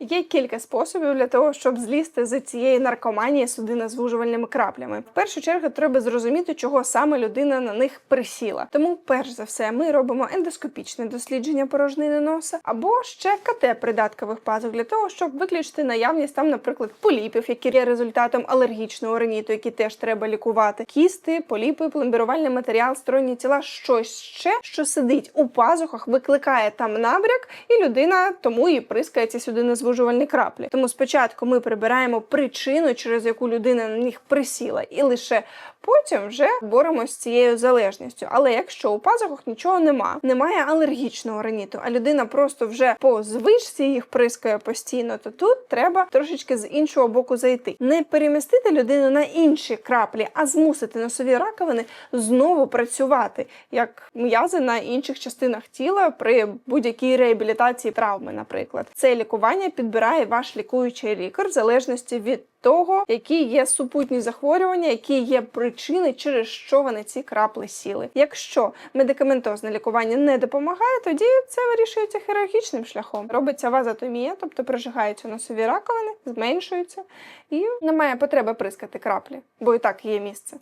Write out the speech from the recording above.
Є кілька способів для того, щоб злізти з цієї наркоманії судинозвужувальними краплями. В першу чергу треба зрозуміти, чого саме людина на них присіла. Тому, перш за все, ми робимо ендоскопічне дослідження порожнини носа або ще КТ придаткових пазух для того, щоб виключити наявність там, наприклад, поліпів, які є результатом алергічного риніту, які теж треба лікувати, кісти, поліпи, пломбірувальний матеріал, сторонні тіла, щось ще, що сидить у пазухах, викликає там набряк, і людина тому і прискається сюди незвужувальні краплі. Тому спочатку ми прибираємо причину, через яку людина на них присіла, і лише потім вже боремось з цією залежністю. Але якщо у пазухах нічого нема, немає алергічного риніту, а людина просто вже по звичці їх прискає постійно, то тут треба трошечки з іншого боку зайти. Не перемістити людину на інші краплі, а змусити носові раковини знову працювати як м'язи на інших частинах тіла при будь-якій реабілітації травми, наприклад. Це лікування підбирає ваш лікуючий лікар в залежності від того, які є супутні захворювання, які є причини, через що вони ці крапли сіли. Якщо медикаментозне лікування не допомагає, тоді це вирішується хірургічним шляхом. Робиться вазотомія, тобто прижигаються носові раковини, зменшуються, і немає потреби прискати краплі, бо і так є місце.